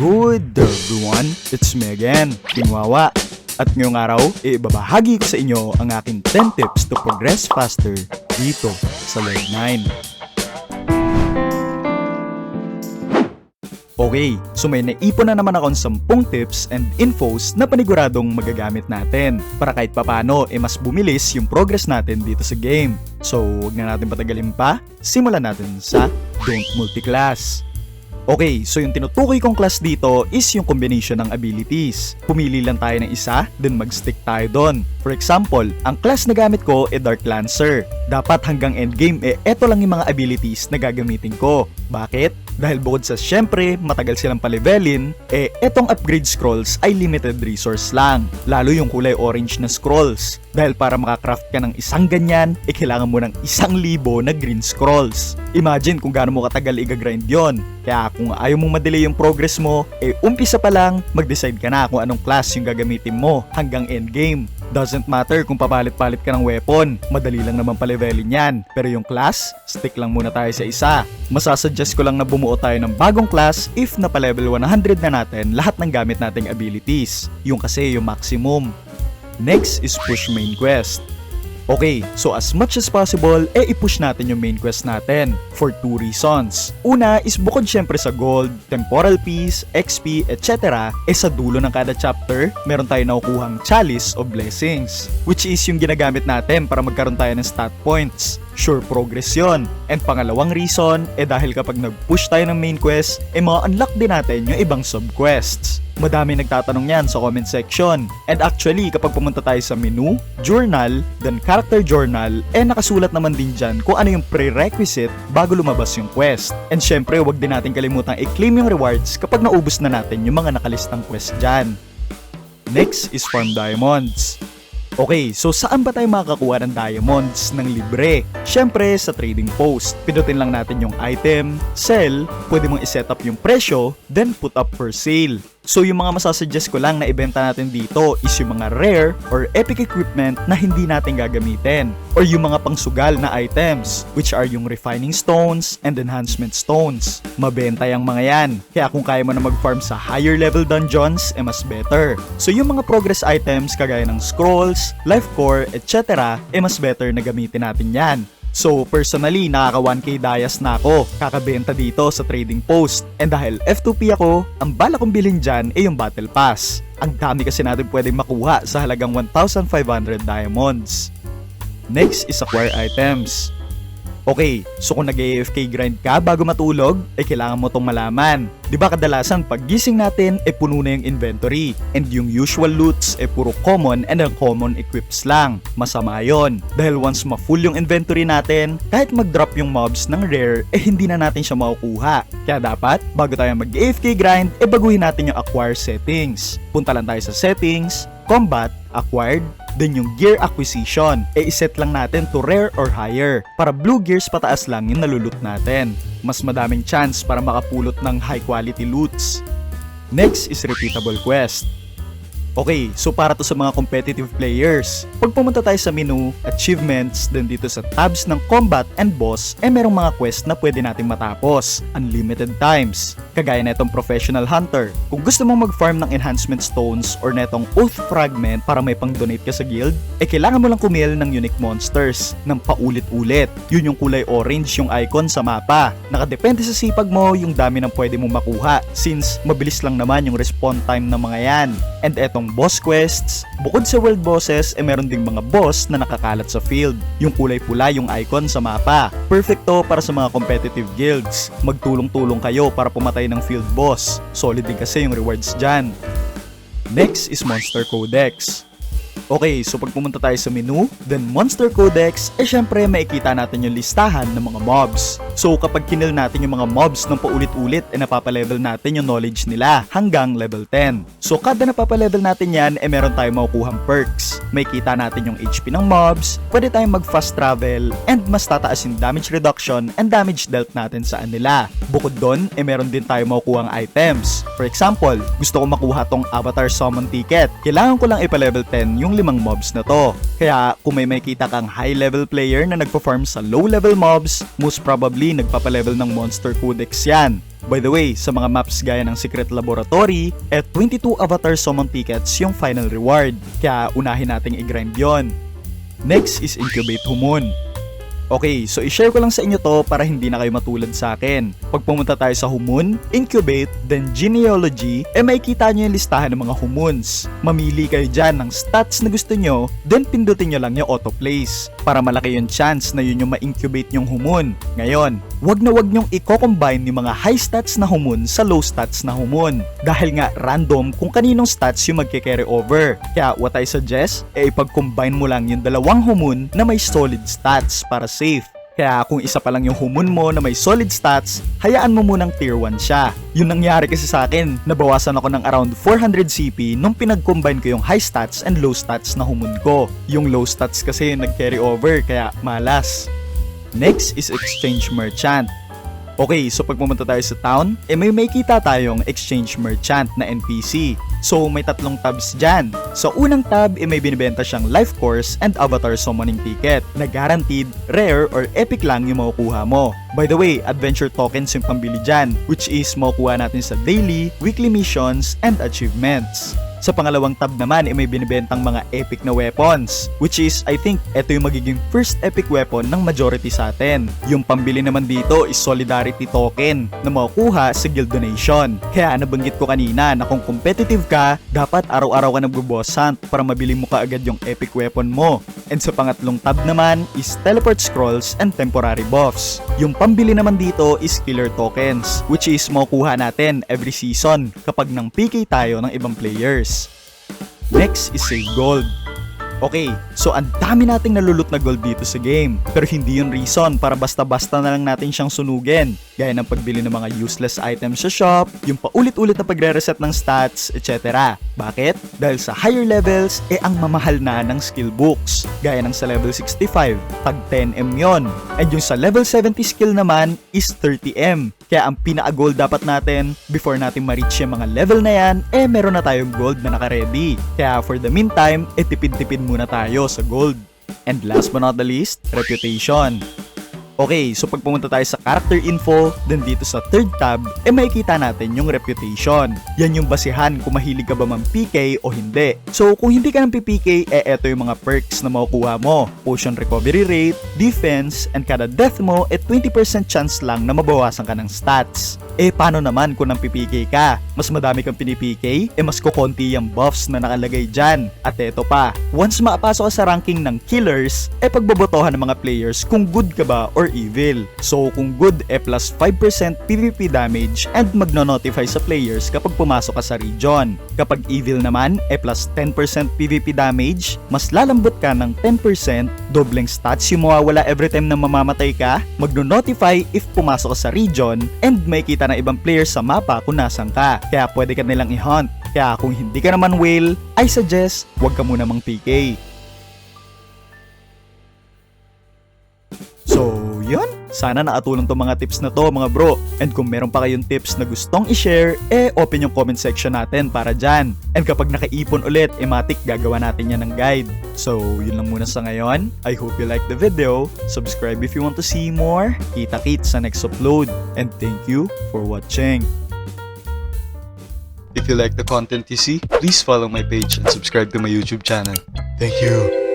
Good everyone, it's me again, Tingwawa. At ngayong araw, ibabahagi ko sa inyo ang aking 10 tips to progress faster dito sa Lord 9. Okay, so may naipon na naman akong 10 tips and infos na paniguradong magagamit natin para kahit papano eh mas bumilis yung progress natin dito sa game. So, wag na natin patagalin pa, simulan natin sa Don't Multiclass. Okay, so yung tinutukoy kong class dito is yung combination ng abilities. Pumili lang tayo ng isa, then mag-stick tayo doon. For example, ang class na gamit ko ay Dark Lancer. Dapat hanggang endgame eh eto lang yung mga abilities na gagamitin ko. Bakit? Dahil bukod sa syempre matagal silang palevelin, eh etong upgrade scrolls ay limited resource lang. Lalo yung kulay orange na scrolls. Dahil para makakraft ka ng isang ganyan, eh kailangan mo ng isang libo na green scrolls. Imagine kung gaano mo katagal i-grind yon. Kaya kung ayaw mong madelay yung progress mo, eh umpisa pa lang, mag-decide ka na kung anong class yung gagamitin mo hanggang endgame. Doesn't matter kung papalit-palit ka ng weapon, madali lang naman palevelin yan. Pero yung class, stick lang muna tayo sa isa. Masasuggest ko lang na bumuo tayo ng bagong class if na pa-level 100 na natin lahat ng gamit nating abilities. Yung kasi yung maximum. Next is push main quest. Okay, so as much as possible, eh i-push natin yung main quest natin for two reasons. Una is bukod syempre sa gold, temporal piece, XP, etc. Eh sa dulo ng kada chapter, meron tayo nakukuhang chalice of blessings. Which is yung ginagamit natin para magkaroon tayo ng stat points. Sure progress yun. And pangalawang reason, eh dahil kapag nag-push tayo ng main quest, eh ma-unlock din natin yung ibang sub-quests. Madami nagtatanong yan sa comment section. And actually, kapag pumunta tayo sa menu, journal, then character journal, eh nakasulat naman din dyan kung ano yung prerequisite bago lumabas yung quest. And syempre, wag din natin kalimutang i-claim yung rewards kapag naubos na natin yung mga nakalistang quest dyan. Next is farm diamonds. Okay, so saan ba tayo makakakuha ng diamonds ng libre? Syempre sa trading post. Pindutin lang natin yung item, sell, pwede mong iset up yung presyo, then put up for sale. So yung mga masasuggest ko lang na ibenta natin dito is yung mga rare or epic equipment na hindi natin gagamitin. Or yung mga pangsugal na items, which are yung refining stones and enhancement stones. Mabenta yung mga yan. Kaya kung kaya mo na mag-farm sa higher level dungeons, eh mas better. So yung mga progress items kagaya ng scrolls, life core, etc. eh mas better na gamitin natin yan. So personally, nakaka 1k dayas na ako kakabenta dito sa trading post. And dahil F2P ako, ang bala kong bilhin dyan ay yung battle pass. Ang dami kasi natin pwedeng makuha sa halagang 1,500 diamonds. Next is acquire items. Okay, so kung nag-AFK grind ka bago matulog, eh kailangan mo tong malaman. 'Di ba kadalasan pag gising natin eh puno na yung inventory and yung usual loots eh puro common and uncommon equips lang. Masama 'yon dahil once ma-full yung inventory natin, kahit mag-drop yung mobs ng rare eh hindi na natin siya makukuha. Kaya dapat bago tayo mag-AFK grind, eh baguhin natin yung acquire settings. Punta lang tayo sa settings, combat, acquired, then yung gear acquisition, e iset lang natin to rare or higher para blue gears pataas lang yung nalulot natin. Mas madaming chance para makapulot ng high quality loots. Next is repeatable quest. Okay, so para to sa mga competitive players. Pag pumunta tayo sa menu, achievements, then dito sa tabs ng combat and boss, eh merong mga quest na pwede nating matapos, unlimited times. Kagaya na itong professional hunter. Kung gusto mong mag-farm ng enhancement stones or netong oath fragment para may pang-donate ka sa guild, eh kailangan mo lang kumil ng unique monsters ng paulit-ulit. Yun yung kulay orange yung icon sa mapa. Nakadepende sa sipag mo yung dami ng pwede mong makuha since mabilis lang naman yung respawn time ng mga yan. And etong boss quests, bukod sa world bosses, eh meron ding mga boss na nakakalat sa field. Yung kulay pula yung icon sa mapa. Perfect to para sa mga competitive guilds. Magtulong-tulong kayo para pumatay ng field boss. Solid din kasi yung rewards dyan. Next is Monster Codex. Okay, so pag pumunta tayo sa menu, then Monster Codex, eh syempre makikita natin yung listahan ng mga mobs. So kapag kinil natin yung mga mobs ng paulit-ulit, eh napapalevel natin yung knowledge nila hanggang level 10. So kada napapalevel natin yan, eh meron tayong makukuhang perks. May kita natin yung HP ng mobs, pwede tayong mag fast travel, and mas tataas yung damage reduction and damage dealt natin sa nila. Bukod doon, eh meron din tayong makukuhang items. For example, gusto ko makuha tong Avatar Summon Ticket. Kailangan ko lang ipa-level 10 yung limang mobs na to. Kaya kung may makita kang high level player na nagpa-farm sa low level mobs, most probably nagpapalevel ng monster codex yan. By the way, sa mga maps gaya ng Secret Laboratory, at 22 Avatar Summon Tickets yung final reward. Kaya unahin nating i-grind yon. Next is Incubate Humon. Okay, so i-share ko lang sa inyo to para hindi na kayo matulad sa akin. Pag pumunta tayo sa Humun, Incubate, then Genealogy, eh makikita nyo yung listahan ng mga Humuns. Mamili kayo dyan ng stats na gusto nyo, then pindutin nyo lang yung autoplace para malaki yung chance na yun yung ma-incubate yung Humun. Ngayon, wag na wag nyong i-combine yung mga high stats na Humun sa low stats na Humun. Dahil nga random kung kaninong stats yung magke-carry over. Kaya what I suggest, eh ipag-combine mo lang yung dalawang Humun na may solid stats para safe. Kaya kung isa pa lang yung humun mo na may solid stats, hayaan mo munang tier 1 siya. Yun nangyari kasi sa akin, nabawasan ako ng around 400 CP nung pinag-combine ko yung high stats and low stats na humun ko. Yung low stats kasi nag-carry over kaya malas. Next is Exchange Merchant. Okay, so pag pumunta tayo sa town, eh may makita tayong exchange merchant na NPC. So may tatlong tabs dyan. Sa unang tab, eh may binibenta siyang life course and avatar summoning ticket na guaranteed, rare or epic lang yung makukuha mo. By the way, adventure tokens yung pambili dyan, which is makukuha natin sa daily, weekly missions, and achievements. Sa pangalawang tab naman ay may binibentang mga epic na weapons which is I think ito yung magiging first epic weapon ng majority sa atin. Yung pambili naman dito is solidarity token na makukuha sa guild donation. Kaya nabanggit ko kanina na kung competitive ka, dapat araw-araw ka nagbo-boss hunt para mabili mo kaagad yung epic weapon mo. And sa pangatlong tab naman is teleport scrolls and temporary buffs. Yung pambili naman dito is killer tokens which is makukuha natin every season kapag nang PK tayo ng ibang players. Next is save gold. Okay, so ang dami nating nalulot na gold dito sa game. Pero hindi yun reason para basta-basta na lang natin siyang sunugin. Gaya ng pagbili ng mga useless items sa shop, yung paulit-ulit na pagre-reset ng stats, etc. Bakit? Dahil sa higher levels, eh ang mamahal na ng skill books. Gaya ng sa level 65, tag 10M yon. And yung sa level 70 skill naman is 30M. Kaya ang pinaka-gold dapat natin before natin ma-reach yung mga level na yan, eh meron na tayong gold na naka-ready. Kaya for the meantime, eh tipid-tipid muna tayo sa gold. And last but not the least, reputation. Okay, so pag pumunta tayo sa character info, then dito sa third tab, eh makikita natin yung reputation. Yan yung basihan kung mahilig ka ba mang PK o hindi. So kung hindi ka ng PPK, eh eto yung mga perks na makukuha mo. Potion recovery rate, defense, and kada death mo, eh 20% chance lang na mabawasan ka ng stats. Eh paano naman kung nang PPK ka? Mas madami kang pinipk, eh mas kukonti yung buffs na nakalagay dyan. At eto pa, once maapasok ka sa ranking ng killers, eh pagbobotohan ng mga players kung good ka ba or evil. So kung good, eh plus 5% PvP damage and magno-notify sa players kapag pumasok ka sa region. Kapag evil naman, eh plus 10% PvP damage, mas lalambot ka ng 10%, dobleng stats yung mawawala every time na mamamatay ka, magno-notify if pumasok ka sa region, and may kita ng ibang players sa mapa kung nasan ka. Kaya pwede ka nilang i-hunt. Kaya kung hindi ka naman whale, I suggest huwag ka muna mang PK. Sana nakatulong to mga tips na to mga bro. And kung meron pa kayong tips na gustong i-share, eh open yung comment section natin para dyan. And kapag nakaipon ulit, ematic gagawa natin yan ng guide. So, yun lang muna sa ngayon. I hope you like the video. Subscribe if you want to see more. Kita-kit sa next upload. And thank you for watching. If you like the content you see, please follow my page and subscribe to my YouTube channel. Thank you.